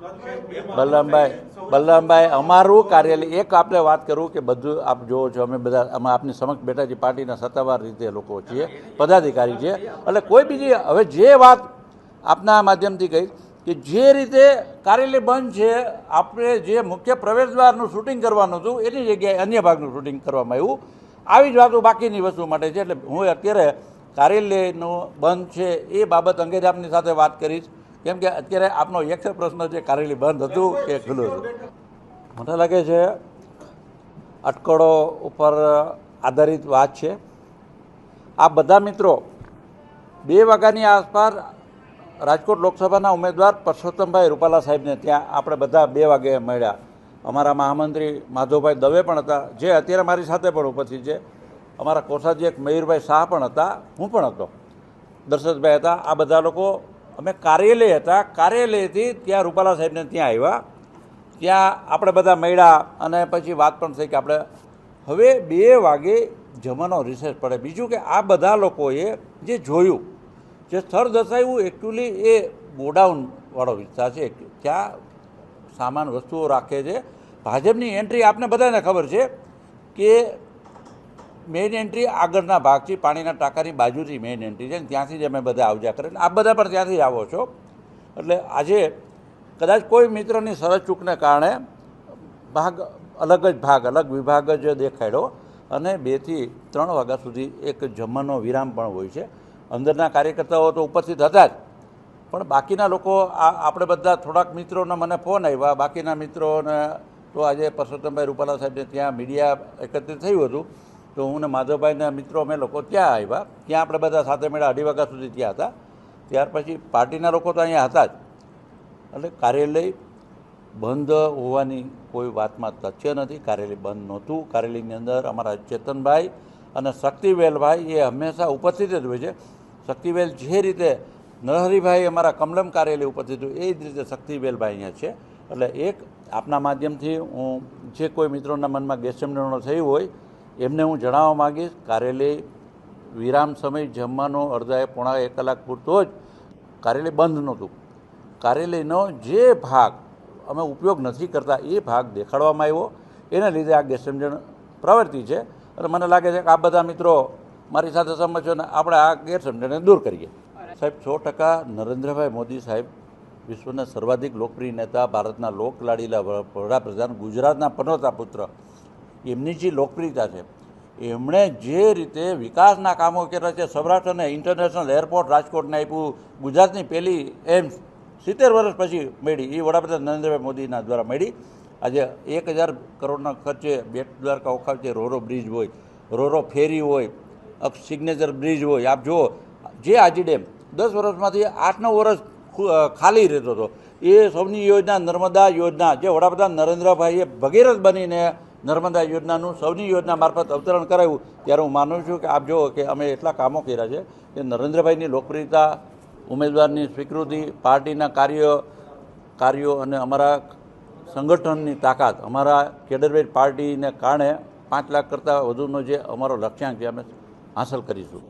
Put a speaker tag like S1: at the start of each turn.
S1: બલરામભાઈ બલરામભાઈ, અમારું કાર્યાલય, એક આપણે વાત કરું કે બધું આપ જોવો છો, અમે બધા, અમે આપની સમક્ષ બેઠા છીએ પાર્ટીના સત્તાવાર રીતે લોકો છીએ, પદાધિકારી છે એટલે કોઈ બીજી, હવે જે વાત આપના માધ્યમથી કહી, કે જે રીતે કાર્યાલય બંધ છે, આપણે જે મુખ્ય પ્રવેશદ્વારનું શૂટિંગ કરવાનું હતું, એની જગ્યાએ અન્ય ભાગનું શૂટિંગ કરવામાં આવ્યું. આવી જ વાતો બાકીની વસ્તુ માટે છે, એટલે હું અત્યારે કાર્યાલયનું બંધ છે, એ બાબત અંગે જ આપની સાથે વાત કરીશ. કેમ કે અત્યારે આપનો એક પ્રશ્ન છે, કારેલી બંધ હતું કે ખુલ્લું હતું? મને લાગે છે, અટકળો ઉપર આધારિત વાત છે. આ બધા મિત્રો બે વાગ્યાની આસપાસ રાજકોટ લોકસભાના ઉમેદવાર પરસોત્તમભાઈ રૂપાલા સાહેબને ત્યાં આપણે બધા બે વાગે મળ્યા. અમારા મહામંત્રી માધવભાઈ દવે પણ હતા, જે અત્યારે મારી સાથે પણ ઉપસ્થિત છે. અમારા એક મયુરભાઈ શાહ પણ હતા, હું પણ હતો. દર્શતભાઈ હતા, આ બધા લોકો અમે કાર્યાલય હતા. કાર્યાલયથી ત્યાં રૂપાલા સાહેબને ત્યાં આવ્યા. ત્યાં આપણે બધા મળ્યા અને પછી વાત પણ થઈ કે આપણે હવે બે વાગે જમવાનો રિસેસ પડે. બીજું કે આ બધા લોકોએ જે જોયું, જે સ્થળ દર્શાવ્યું એકચ્યુઅલી એ ગોડાઉનવાળો વિસ્તાર છે. ત્યાં સામાન વસ્તુઓ રાખે છે. ભાજપની એન્ટ્રી આપને બધાને ખબર છે કે મેઇન એન્ટ્રી આગળના ભાગથી પાણીના ટાંકાની બાજુથી મેઇન એન્ટ્રી છે ત્યાંથી જ અમે બધા આવજા કરે આ બધા પણ ત્યાંથી આવો છો. એટલે આજે કદાચ કોઈ મિત્રની સરસ ચૂકને કારણે ભાગ અલગ જ ભાગ, અલગ વિભાગ જ દેખાડ્યો અને બેથી ત્રણ વાગ્યા સુધી એક જમવાનો વિરામ પણ હોય છે. અંદરના કાર્યકર્તાઓ તો ઉપસ્થિત હતા જ. પણ બાકીના લોકો આ આપણે બધા થોડાક મિત્રોના મને ફોન આવ્યા. બાકીના મિત્રોને તો આજે પરસોત્તમભાઈ રૂપાલા સાહેબને ત્યાં મીડિયા એકત્રિત થયું હતું. તો હું ને માધવભાઈના મિત્રો અમે લોકો ત્યાં આવ્યા. ત્યાં આપણે બધા સાથે મળ્યા અઢી વાગ્યા સુધી ત્યાં હતા. ત્યાર પછી પાર્ટીના લોકો તો અહીંયા હતા જ. એટલે કાર્યાલય બંધ હોવાની કોઈ વાતમાં તથ્ય નથી. કાર્યાલય બંધ નહોતું. કાર્યાલયની અંદર અમારા ચેતનભાઈ અને શક્તિવેલભાઈ એ હંમેશા ઉપસ્થિત જ હોય છે. શક્તિવેલ જે રીતે નરહરિભાઈ અમારા કમલમ કાર્યાલય ઉપસ્થિત હોય, એ જ રીતે શક્તિવેલભાઈ અહીંયા છે. એટલે એક આપના માધ્યમથી હું જે કોઈ મિત્રોના મનમાં ગેરસમજણો થઈ હોય એમને હું જણાવવા માગીશ, કાર્યાલય વિરામ સમય જમવાનો અડધા પોણા એક કલાક પૂરતો જ કાર્યાલય બંધ નહોતું. કાર્યાલયનો જે ભાગ અમે ઉપયોગ નથી કરતા, એ ભાગ દેખાડવામાં આવ્યો. એના લીધે આ ગેરસમજણ પ્રવૃત્તિ છે અને મને લાગે છે કે આ બધા મિત્રો મારી સાથે સમજ ને આપણે આ ગેરસમજણને દૂર કરીએ. સાહેબ, સો ટકા નરેન્દ્રભાઈ મોદી સાહેબ વિશ્વના સર્વાધિક લોકપ્રિય નેતા, ભારતના લોકલાડીલા વડાપ્રધાન, ગુજરાતના પનોતા પુત્ર એમની જે લોકપ્રિયતા છે, એમણે જે રીતે વિકાસના કામો કર્યા છે સૌરાષ્ટ્ર અને ઇન્ટરનેશનલ એરપોર્ટ રાજકોટને આપ્યું, ગુજરાતની પહેલી એમ્સ સિત્તેર વર્ષ પછી મળી, એ વડાપ્રધાન નરેન્દ્રભાઈ મોદીના દ્વારા મળી. આજે એક હજાર કરોડના ખર્ચે બેટ દ્વારકા ઓખાવ છે રોરો બ્રિજ હોય, રોરો ફેરી હોય સિગ્નેચર બ્રિજ હોય. આપ જુઓ, જે આજી ડેમ, દસ વર્ષમાંથી આઠ નવ વર્ષ ખાલી રહેતો હતો. એ સૌની યોજના નર્મદા યોજના, જે વડાપ્રધાન નરેન્દ્રભાઈએ ભગીરથ બનીને નર્મદા યોજનાનું સૌની યોજના મારફત અવતરણ કરાવ્યું ત્યારે હું માનું છું કે આપ જુઓ કે અમે એટલા કામો કર્યા છે કે નરેન્દ્રભાઈની લોકપ્રિયતા, ઉમેદવારની સ્વીકૃતિ, પાર્ટીના કાર્ય, કાર્યો અને અમારા સંગઠનની તાકાત, અમારા કેડરવેટ પાર્ટીને કારણે પાંચ લાખ કરતાં વધુનો જે અમારો લક્ષ્યાંક છે, અમે હાંસલ કરીશું.